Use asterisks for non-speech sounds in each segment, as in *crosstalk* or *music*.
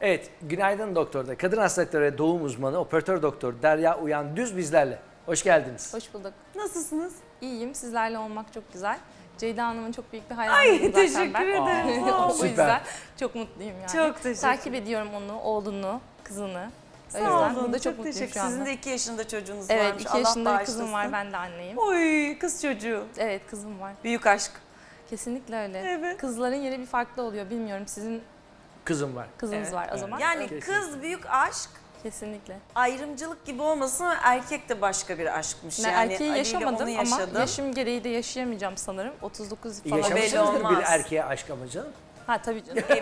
Evet, günaydın doktorda. Kadın hastalıkları ve doğum uzmanı, operatör doktor Derya Uyan Düz bizlerle. Hoş geldiniz. Hoş bulduk. Nasılsınız? İyiyim. Sizlerle olmak çok güzel. Ceyda Hanım'ın çok büyük bir Ay hayranıyım zaten teşekkür ben. ederim. *laughs* Aa, o yüzden çok mutluyum yani. Çok teşekkür Takip ediyorum onu, oğlunu, kızını. O Sağ yüzden olun. burada çok, çok mutluyum teşekkür. şu anda. Sizin de iki yaşında çocuğunuz evet, varmış. iki Allah yaşında bir kızım var. Ben de anneyim. Oy kız çocuğu. Evet, kızım var. Büyük aşk. Kesinlikle öyle. Evet. Kızların yeri bir farklı oluyor. Bilmiyorum sizin Kızım var. kızınız Evet, var o evet. zaman. Yani Kesinlikle. kız büyük aşk. Kesinlikle. Ayrımcılık gibi olmasın erkek de başka bir aşkmış. Ne, yani erkeği Ali ile yaşamadım onu ama yaşadım. yaşım gereği de yaşayamayacağım sanırım. 39 falan. belli Yaşamışsınızdır bir olmaz. erkeğe aşk ama canım. Ha tabii canım. *laughs*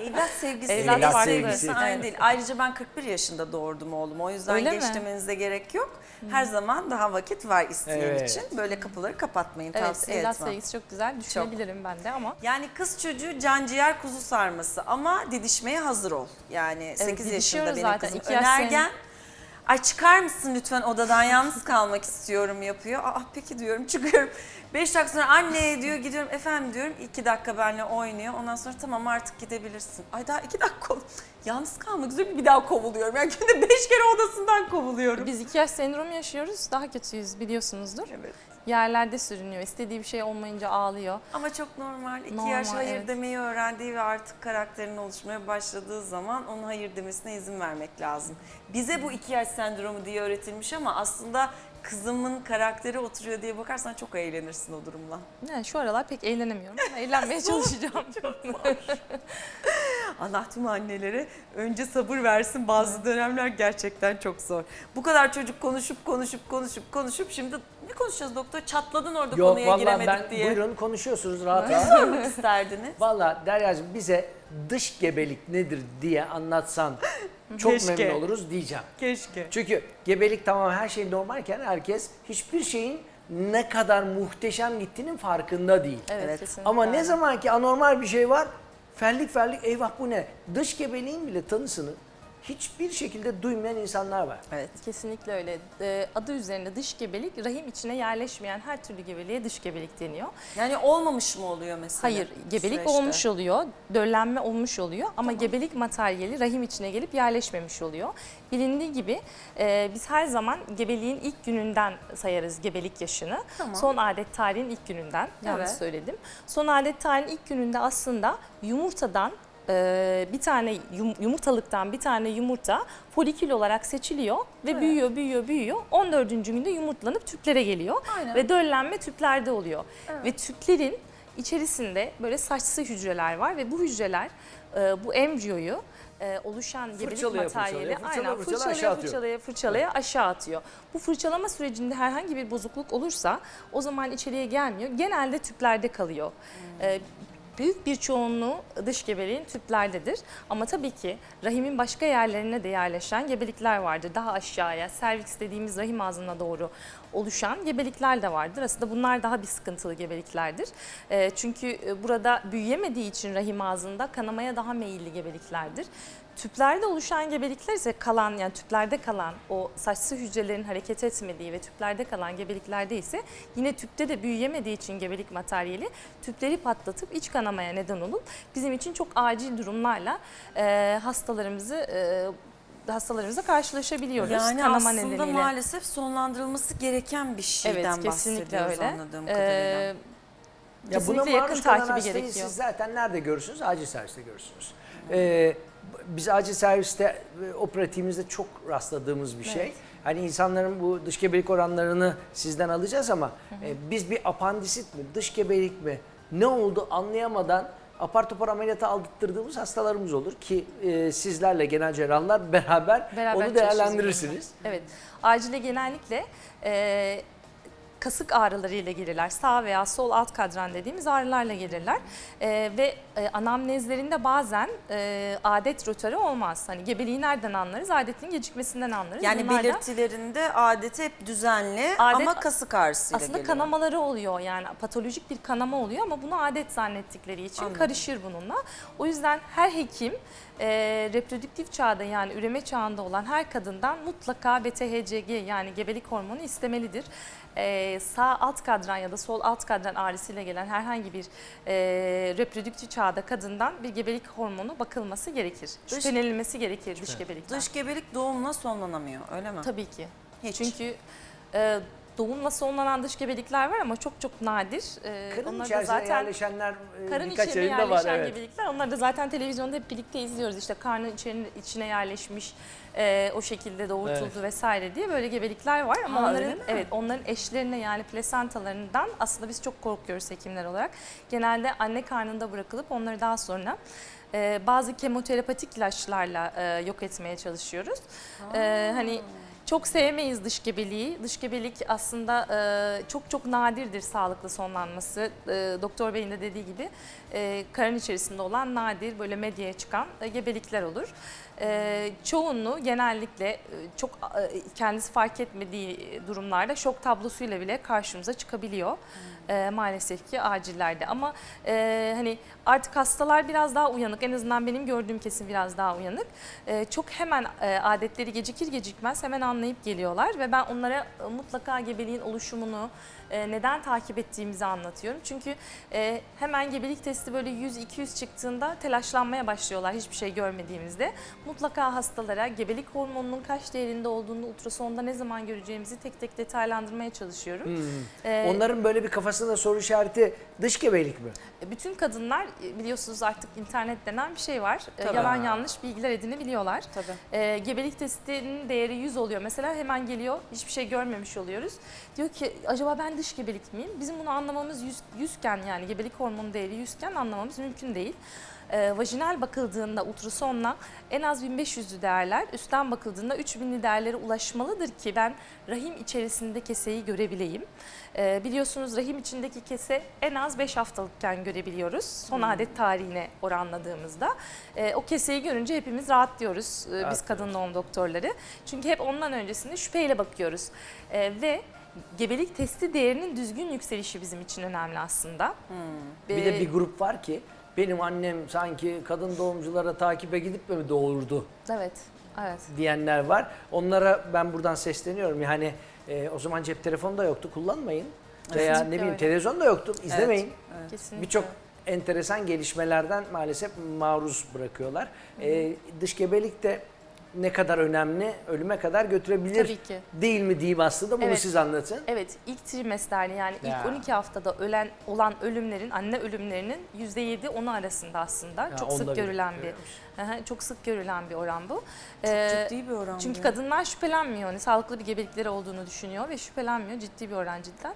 Evlat sevgisi, Evlat evlat farklı. sevgisi aynı Evet. değil. Ayrıca ben 41 yaşında doğurdum oğlumu. O yüzden Öyle mi? gerek yok. Her zaman daha vakit var isteyen Evet. için. Böyle kapıları kapatmayın evet, tavsiye evlat etmem. sevgisi çok güzel. Düşünebilirim ben de ama. Yani kız çocuğu canciğer kuzu sarması ama didişmeye hazır ol. Yani 8 yaşında didişiyoruz benim zaten. kızım İki yaş önergen. Ay çıkar mısın lütfen odadan yalnız kalmak istiyorum yapıyor. Aa peki diyorum *laughs* çıkıyorum. 5 dakika sonra anne diyor gidiyorum efendim diyorum 2 dakika benimle oynuyor. Ondan sonra tamam artık gidebilirsin. Ay daha 2 dakika ol- Yalnız kalmak üzere bir daha kovuluyorum. Yani günde 5 kere odasından kovuluyorum. Biz iki yaş sendromu yaşıyoruz. Daha kötüyüz biliyorsunuzdur. Evet. Yerlerde sürünüyor. İstediği bir şey olmayınca ağlıyor. Ama çok normal. 2 Normal, yaş hayır evet. demeyi öğrendiği ve artık karakterinin oluşmaya başladığı zaman onun hayır demesine izin vermek lazım. Bize bu iki yaş sendromu diye öğretilmiş ama aslında kızımın karakteri oturuyor diye bakarsan çok eğlenirsin o durumla. Yani şu aralar pek eğlenemiyorum ama *laughs* eğlenmeye çalışacağım. *laughs* Allah tüm annelere önce sabır versin. Bazı dönemler gerçekten çok zor. Bu kadar çocuk konuşup konuşup konuşup konuşup şimdi konuşacağız doktor? Çatladın orada Yok konuya vallahi giremedik ben diye. buyurun konuşuyorsunuz rahat rahat. Sormak isterdiniz. *laughs* Valla Derya'cığım bize dış gebelik nedir diye anlatsan *laughs* çok Keşke. memnun oluruz diyeceğim. Keşke. Çünkü gebelik tamam her şey normalken herkes hiçbir şeyin ne kadar muhteşem gittiğinin farkında değil. Evet, Evet. kesinlikle. Ama ne zaman ki anormal bir şey var, fellik fellik eyvah bu ne? Dış gebeliğin bile tanısını hiçbir şekilde duymayan insanlar var. Evet. Kesinlikle öyle. Ee, adı üzerinde dış gebelik, rahim içine yerleşmeyen her türlü gebeliğe dış gebelik deniyor. Yani olmamış mı oluyor mesela? Hayır, gebelik süreçte? olmuş oluyor, döllenme olmuş oluyor ama gebelik materyali rahim içine gelip yerleşmemiş oluyor. Bilindiği gibi e, biz her zaman gebeliğin ilk gününden sayarız gebelik yaşını. Tamam. Son adet tarihin ilk gününden, yanlış Evet. söyledim. Son adet tarihin ilk gününde aslında yumurtadan e, bir tane yum- yumurtalıktan bir tane yumurta folikül olarak seçiliyor ve Evet. büyüyor, büyüyor, büyüyor. 14. günde yumurtlanıp tüplere geliyor Aynen. ve döllenme tüplerde oluyor. Ve tüplerin içerisinde böyle saçsı hücreler var ve bu hücreler e, bu embriyoyu e, oluşan gebelik Fırçalaya, materyali fırçalaya, fırçalaya, aynen fırçalaya fırçalaya aşağı atıyor. fırçalaya fırçalaya aşağı atıyor. Bu fırçalama sürecinde herhangi bir bozukluk olursa o zaman içeriye gelmiyor. Genelde tüplerde kalıyor. Hmm. E, Büyük bir çoğunluğu dış gebeliğin tüplerdedir. Ama tabii ki rahimin başka yerlerine de yerleşen gebelikler vardır. Daha aşağıya, serviks dediğimiz rahim ağzına doğru oluşan gebelikler de vardır. Aslında bunlar daha bir sıkıntılı gebeliklerdir. Ee, çünkü e, burada büyüyemediği için rahim ağzında kanamaya daha meyilli gebeliklerdir. Tüplerde oluşan gebelikler ise kalan yani tüplerde kalan o saçsı hücrelerin hareket etmediği ve tüplerde kalan gebeliklerde ise yine tüpte de büyüyemediği için gebelik materyali tüpleri patlatıp iç kanamaya neden olup bizim için çok acil durumlarla e, hastalarımızı e, hastalarımızla karşılaşabiliyoruz Yani kanama aslında nedeniyle. maalesef sonlandırılması gereken bir şeyden evet kesinlikle bahsediyoruz öyle. anladığım kadarıyla. Ee, Ya kesinlikle buna yakın maruz kalan takibi gerekiyor. Siz zaten nerede görürsünüz? Acil serviste görürsünüz. Ee, biz acil serviste e, operatiğimizde çok rastladığımız bir şey. Evet. Hani insanların bu dış gebelik oranlarını sizden alacağız ama e, biz bir apandisit mi, dış gebelik mi, ne oldu anlayamadan apar topar ameliyata aldırttırdığımız hastalarımız olur ki e, sizlerle genel cerrahlar beraber, Beraber onu değerlendirirsiniz. Evet. Acile genellikle e, kasık ağrılarıyla gelirler. Sağ veya sol alt kadran dediğimiz ağrılarla gelirler. E, ve e, anamnezlerinde bazen e, adet rötarı olmaz. Hani gebeliği nereden anlarız? Adetin gecikmesinden anlarız. Yani Bunlar da belirtilerinde adeti hep düzenli Adet- ama kasık ağrısıyla aslında geliyor. kanamaları oluyor yani patolojik bir kanama oluyor ama bunu adet zannettikleri için Anladım. karışır bununla. O yüzden her hekim e, reprodüktif çağda yani üreme çağında olan her kadından mutlaka BTHCG yani gebelik hormonu istemelidir. E, sağ alt kadran ya da sol alt kadran ağrısıyla gelen herhangi bir e, reprodüktif çağda kadından bir gebelik hormonu bakılması gerekir. Dış- Şüphelenilmesi gerekir dış gebelikten. Dış gebelik doğumla sonlanamıyor öyle mi? Tabii ki. Hiç. Çünkü e, doğumla sonlanan dış gebelikler var ama çok çok nadir. E, Karın onlar da içerisine zaten yerleşenler e, karın birkaç içine yerinde var. yerleşen Evet. gebelikler. Onları da zaten televizyonda hep birlikte izliyoruz. İşte karnın içine, içine yerleşmiş e, o şekilde doğurtuldu Evet. vesaire diye böyle gebelikler var ama Ha, onların mi? evet onların eşlerine yani plasentalarından aslında biz çok korkuyoruz hekimler olarak. Genelde anne karnında bırakılıp onları daha sonra e, bazı kemoterapatik ilaçlarla e, yok etmeye çalışıyoruz. E, hani çok sevmeyiz dış gebeliği. Dış gebelik aslında e, çok çok nadirdir sağlıklı sonlanması. E, Doktor Bey'in de dediği gibi e, karın içerisinde olan nadir böyle medyaya çıkan e, gebelikler olur. E, çoğunluğu genellikle e, çok e, kendisi fark etmediği durumlarda şok tablosuyla bile karşımıza çıkabiliyor. E, maalesef ki acillerde ama e, hani artık hastalar biraz daha uyanık en azından benim gördüğüm kesim biraz daha uyanık. E, çok hemen e, adetleri gecikir gecikmez hemen anlayıp geliyorlar ve ben onlara e, mutlaka gebeliğin oluşumunu e, neden takip ettiğimizi anlatıyorum. Çünkü e, hemen gebelik testi böyle 100-200 çıktığında telaşlanmaya başlıyorlar hiçbir şey görmediğimizde. Mutlaka hastalara gebelik hormonunun kaç değerinde olduğunu ultrasonda ne zaman göreceğimizi tek tek detaylandırmaya çalışıyorum. Hmm. E, Onların böyle bir kafasında soru işareti dış gebelik mi? bütün kadınlar e, biliyorsunuz artık internet denen bir şey var. E, Tabii. Yalan yanlış bilgiler edinebiliyorlar. Tabii. E, gebelik testinin değeri 100 oluyor. Mesela hemen geliyor hiçbir şey görmemiş oluyoruz. Diyor ki acaba ben dış gebelik miyim? Bizim bunu anlamamız 100, 100 iken yani gebelik hormonu değeri 100 iken anlamamız mümkün değil. E, vajinal bakıldığında ultrasonla en az 1500'lü değerler, üstten bakıldığında 3000'li değerlere ulaşmalıdır ki ben rahim içerisinde keseyi görebileyim. E, biliyorsunuz rahim içindeki kese en az 5 haftalıkken görebiliyoruz. Son adet tarihine oranladığımızda. E, o keseyi görünce hepimiz rahat diyoruz e, biz kadın doğum doktorları. Çünkü hep ondan öncesinde şüpheyle bakıyoruz. E, ve gebelik testi değerinin düzgün yükselişi bizim için önemli aslında. Bir de E, bir grup var ki benim annem sanki kadın doğumculara takibe gidip mi doğurdu Evet, evet. diyenler var. Onlara ben buradan sesleniyorum. Yani e, o zaman cep telefonu da yoktu kullanmayın. Veya Kesinlikle ne bileyim öyle. televizyon da yoktu izlemeyin. Kesinlikle. Birçok enteresan gelişmelerden maalesef maruz bırakıyorlar. E, dış gebelik de ne kadar önemli, ölüme kadar götürebilir Tabii ki. değil mi diyeyim aslında bunu Evet. siz anlatın. Evet ilk trimesterde yani Ya. ilk 12 haftada ölen olan ölümlerin anne ölümlerinin %7 10 arasında aslında Ya çok onda sık bile görülen bir. Aha, çok sık görülen bir oran bu. Çok Ee, ciddi bir oran Çünkü bu. kadınlar şüphelenmiyor. Hani sağlıklı bir gebelikleri olduğunu düşünüyor ve şüphelenmiyor. Ciddi bir oran cidden.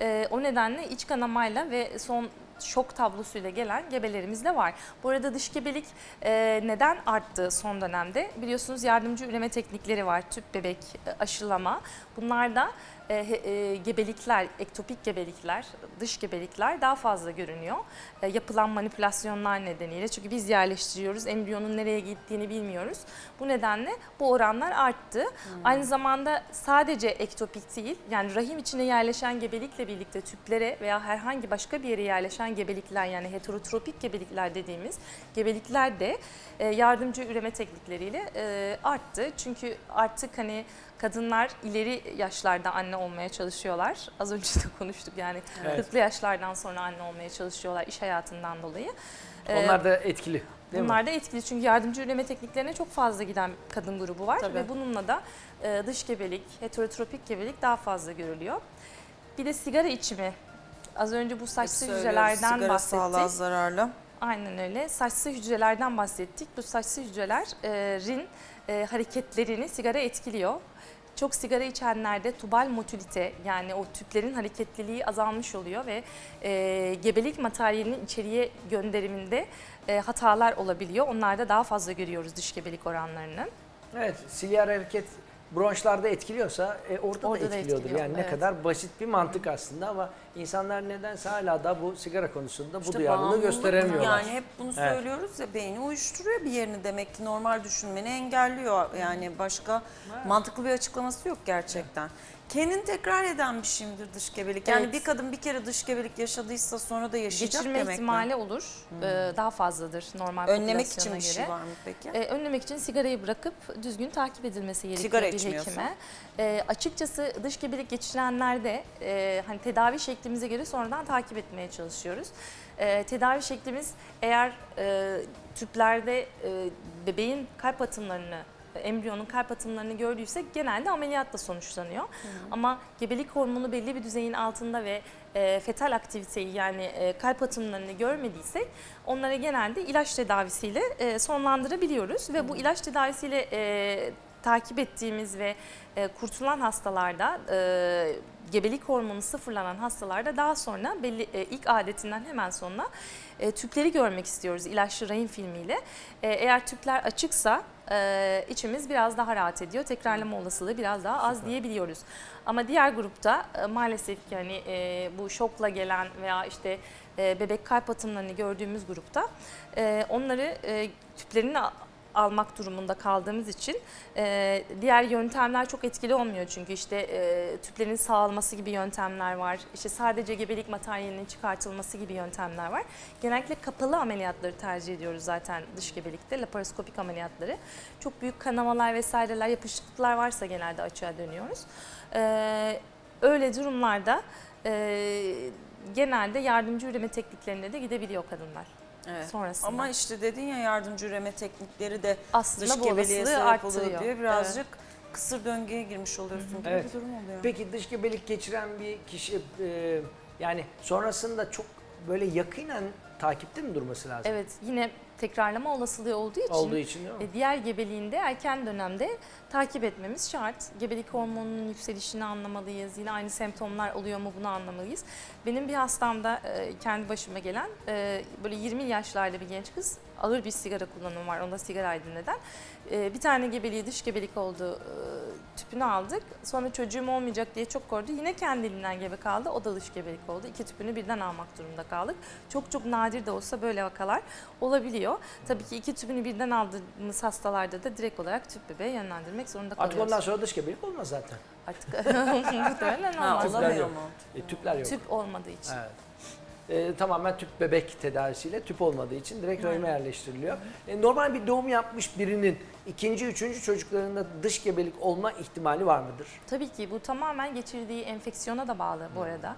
Ee, o nedenle iç kanamayla ve son şok tablosuyla gelen gebelerimiz de var. Bu arada dış gebelik e, neden arttı son dönemde? Biliyorsunuz yardımcı üreme teknikleri var. Tüp bebek, e, aşılama. Bunlarda e, e, gebelikler, ektopik gebelikler, dış gebelikler daha fazla görünüyor. E, yapılan manipülasyonlar nedeniyle. Çünkü biz yerleştiriyoruz, embriyonun nereye gittiğini bilmiyoruz. Bu nedenle bu oranlar arttı. Aynı zamanda sadece ektopik değil, yani rahim içine yerleşen gebelikle birlikte tüplere veya herhangi başka bir yere yerleşen gebelikler yani heterotropik gebelikler dediğimiz gebelikler de e, yardımcı üreme teknikleriyle e, arttı. Çünkü artık hani kadınlar ileri yaşlarda anne olmaya çalışıyorlar. Az önce de konuştuk yani Evet. 40'lı yaşlardan sonra anne olmaya çalışıyorlar iş hayatından dolayı. Ee, Onlar da etkili değil mi? Bunlar da etkili çünkü yardımcı üreme tekniklerine çok fazla giden kadın grubu var Tabii. ve bununla da e, dış gebelik, heterotropik gebelik daha fazla görülüyor. Bir de sigara içimi. Az önce bu saçlı hücrelerden sigara sağlığa bahsettik. zararlı. Aynen öyle. Saçlı hücrelerden bahsettik. Bu saçlı hücrelerin e, hareketlerini sigara etkiliyor. Çok sigara içenlerde tubal motilite yani o tüplerin hareketliliği azalmış oluyor ve e, gebelik materyalinin içeriye gönderiminde e, hatalar olabiliyor. Onlarda daha fazla görüyoruz dış gebelik oranlarını. Evet, silyar hareket bronşlarda etkiliyorsa e, orada, Orada da da etkiliyordur. etkiliyor, yani ne evet. kadar basit bir mantık aslında ama insanlar nedense hala da bu sigara konusunda bu İşte duyarlılığı gösteremiyorlar. Yani hep bunu Evet. söylüyoruz ya beyni uyuşturuyor bir yerini demek ki normal düşünmeni engelliyor. Yani başka mantıklı bir açıklaması yok gerçekten. Kendini tekrar eden bir şey midir dış gebelik? Yani Evet. bir kadın bir kere dış gebelik yaşadıysa sonra da yaşayacak Geçirme demek ihtimali mi? olur. Ee, daha fazladır normal Önlemek için popülasyona bir şey göre. var mı peki? Ee, önlemek için sigarayı bırakıp düzgün takip edilmesi gerekiyor Sigara bir hekime. Ee, açıkçası dış gebelik geçirenlerde e, hani tedavi şeklimize göre sonradan takip etmeye çalışıyoruz. Ee, tedavi şeklimiz eğer e, tüplerde e, bebeğin kalp atımlarını embriyonun kalp atımlarını gördüysek genelde ameliyatla sonuçlanıyor. Ama gebelik hormonu belli bir düzeyin altında ve e, fetal aktiviteyi yani e, kalp atımlarını görmediysek onlara genelde ilaç tedavisiyle e, sonlandırabiliyoruz ve bu ilaç tedavisiyle e, takip ettiğimiz ve e, kurtulan hastalarda e, gebelik hormonu sıfırlanan hastalarda daha sonra belli e, ilk adetinden hemen sonra e, tüpleri görmek istiyoruz ilaçlı rahim filmiyle. E, eğer tüpler açıksa e, içimiz biraz daha rahat ediyor. Tekrarlama olasılığı biraz daha az diyebiliyoruz. Ama diğer grupta e, maalesef ki hani e, bu şokla gelen veya işte e, bebek kalp atımlarını gördüğümüz grupta e, onları e, tüplerini almak durumunda kaldığımız için e, diğer yöntemler çok etkili olmuyor çünkü işte e, tüplerin sağlanması gibi yöntemler var işte sadece gebelik materyalinin çıkartılması gibi yöntemler var. Genellikle kapalı ameliyatları tercih ediyoruz zaten dış gebelikte laparoskopik ameliyatları. Çok büyük kanamalar vesaireler yapışıklıklar varsa genelde açığa dönüyoruz. E, öyle durumlarda e, genelde yardımcı üreme tekniklerine de gidebiliyor kadınlar Evet. sonrasında. Ama işte dedin ya yardımcı üreme teknikleri de aslında dış bu gebeliğe olasılığı sebep oluyor arttırıyor. diye birazcık kısır döngüye girmiş oluyorsun gibi Evet. bir durum oluyor. Peki dış gebelik geçiren bir kişi e, yani sonrasında çok böyle yakinen takipte mi durması lazım? Evet yine tekrarlama olasılığı olduğu için, Olduğu için e, diğer gebeliğinde erken dönemde takip etmemiz şart. Gebelik hormonunun yükselişini anlamalıyız. Yine aynı semptomlar oluyor mu bunu anlamalıyız. Benim bir hastamda e, kendi başıma gelen e, böyle 20 yaşlarda bir genç kız ağır bir sigara kullanımı var. Onda sigara aydın neden. E, Bir tane gebeliği dış gebelik oldu. e, Tüpünü aldık. Sonra çocuğum olmayacak diye çok korktu. Yine kendiliğinden gebe kaldı. O da dış gebelik oldu. İki tüpünü birden almak durumunda kaldık. Çok çok nadir de olsa böyle vakalar olabiliyor. Tabii ki iki tüpünü birden aldığımız hastalarda da direkt olarak tüp bebeğe yönlendirmek zorunda Artık kalıyoruz. ondan sonra dış gebelik olmaz zaten. Artık *laughs* muhtemelen Ha, olmaz. Tüpler olamıyor yok. mu? E, tüpler yok. Tüp olmadığı için. Evet. E, tamamen tüp bebek tedavisiyle tüp olmadığı için direkt rahime yerleştiriliyor. E, normal bir doğum yapmış birinin ikinci, üçüncü çocuklarında dış gebelik olma ihtimali var mıdır? Tabii ki bu tamamen geçirdiği enfeksiyona da bağlı bu arada.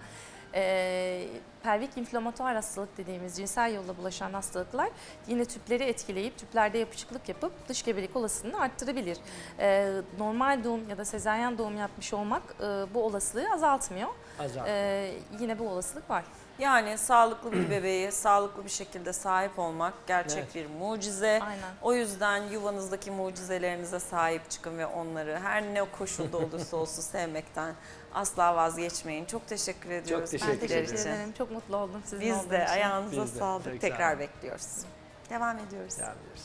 Ee, pelvik inflamatuar hastalık dediğimiz cinsel yolla bulaşan hastalıklar yine tüpleri etkileyip tüplerde yapışıklık yapıp dış gebelik olasılığını arttırabilir. Ee, normal doğum ya da sezaryen doğum yapmış olmak e, bu olasılığı azaltmıyor. Azal. Ee, yine bu olasılık var. Yani sağlıklı bir bebeğe sağlıklı bir şekilde sahip olmak gerçek Evet. bir mucize. Aynen. O yüzden yuvanızdaki mucizelerinize sahip çıkın ve onları her ne koşulda olursa *laughs* olsun sevmekten asla vazgeçmeyin. Çok teşekkür ediyoruz. teşekkür Ben bilgiler teşekkür için. ederim. Çok mutlu oldum sizin Biz de için. ayağınıza Biz sağlık. Çok sağ Tekrar olun. bekliyoruz. Devam ediyoruz. Devam ediyoruz.